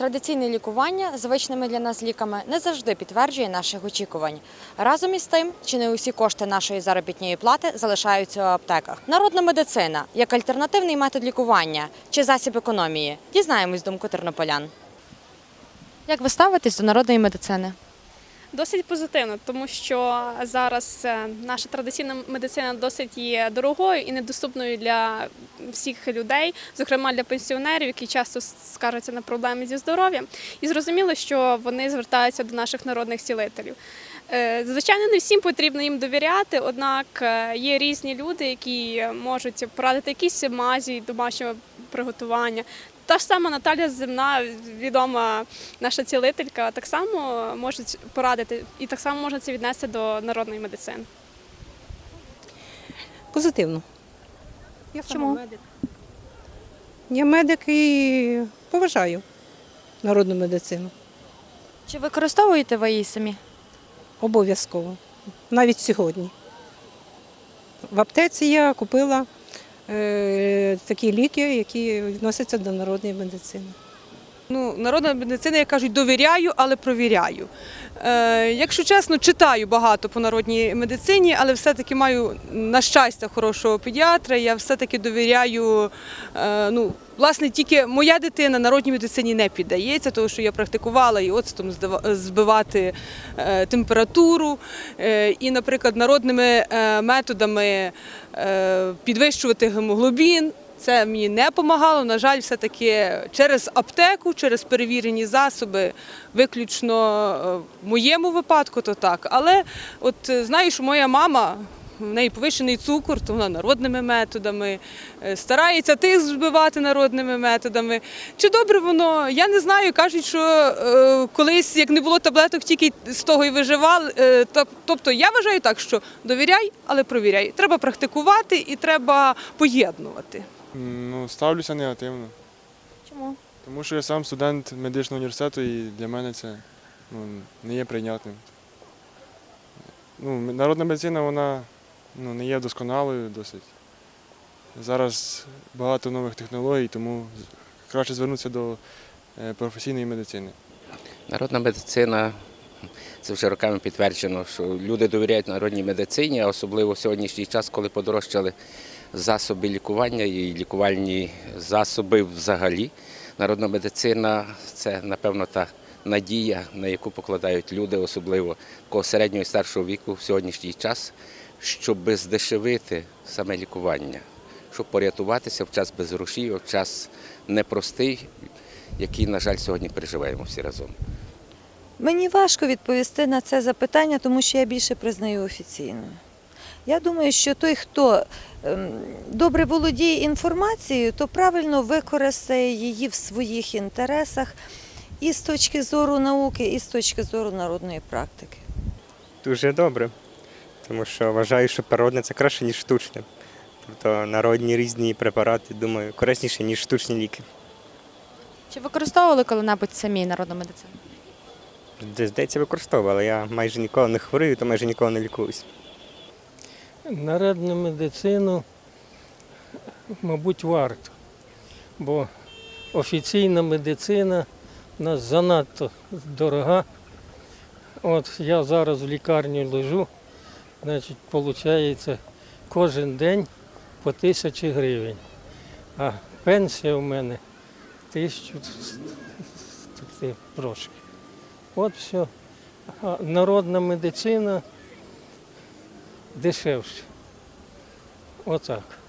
Традиційне лікування звичними для нас ліками не завжди підтверджує наших очікувань. Разом із тим, чи не усі кошти нашої заробітної плати залишаються у аптеках. Народна медицина як альтернативний метод лікування чи засіб економії. Дізнаємось думку тернополян. Як ви ставитесь до народної медицини? Досить позитивно, тому що зараз е, наша традиційна медицина досить є дорогою і недоступною для всіх людей, зокрема для пенсіонерів, які часто скаржаться на проблеми зі здоров'ям. І зрозуміло, що вони звертаються до наших народних цілителів. Е, Звичайно, не всім потрібно їм довіряти, однак е, є різні люди, які можуть порадити якісь мазі домашнього приготування. Та ж сама Наталя Земна, відома наша цілителька, так само може порадити і так само можна це віднести до народної медицини. Позитивно. Я Чому? медик. Я медик і поважаю народну медицину. Чи використовуєте ви її самі? Обов'язково. Навіть сьогодні. В аптеці я купила такі ліки, які відносяться до народної медицини. Ну, народна медицина, як кажуть, довіряю, але провіряю. Е, якщо чесно, читаю багато по народній медицині, але все-таки маю на щастя хорошого педіатра. Я все-таки довіряю. Е, ну, власне, тільки моя дитина народній медицині не піддається, тому що я практикувала і здива- збивати е, температуру. Е, і, наприклад, народними е, методами підвищувати гемоглобін. Це мені не допомагало. На жаль, все-таки через аптеку, через перевірені засоби, виключно е, в моєму випадку, то так. Але от е, знаю, що моя мама. В неї повищений цукор, то вона народними методами е, старається тиск збивати народними методами. Чи добре воно? Я не знаю. Кажуть, що е, колись, як не було таблеток, тільки з того і виживали. Е, тобто я вважаю так, що довіряй, але провіряй. Треба практикувати і треба поєднувати. Ну, ставлюся негативно. Чому? Тому що я сам студент медичного університету і для мене це ну, не є прийнятним. Ну, народна медицина вона ну, не є досконалою досить. Зараз багато нових технологій, тому краще звернутися до е, професійної медицини. Народна медицина це вже роками підтверджено, що люди довіряють народній медицині, а особливо в сьогоднішній час, коли подорожчали засоби лікування і лікувальні засоби взагалі. Народна медицина це, напевно, та надія, на яку покладають люди, особливо такого середнього і старшого віку в сьогоднішній час, щоб здешевити саме лікування, щоб порятуватися в час без грошей, в час непростий, який, на жаль, сьогодні переживаємо всі разом. Мені важко відповісти на це запитання, тому що я більше признаю офіційною. Я думаю, що той, хто ем, добре володіє інформацією, то правильно використає її в своїх інтересах і з точки зору науки, і з точки зору народної практики. Дуже добре, тому що вважаю, що природне це краще, ніж штучне. Тобто народні різні препарати, думаю, корисніше, ніж штучні ліки. Чи використовували коли-небудь самі народну медицину? Здається, використовував, але я майже ніколи не хворію, то майже ніколи не лікуюсь. Народну медицину, мабуть, варто, бо офіційна медицина у нас занадто дорога. От я зараз в лікарні лежу, значить, виходить кожен день по тисячі гривень. А пенсія у мене тисячу трошки. От все. А народна медицина дешевше. Отак.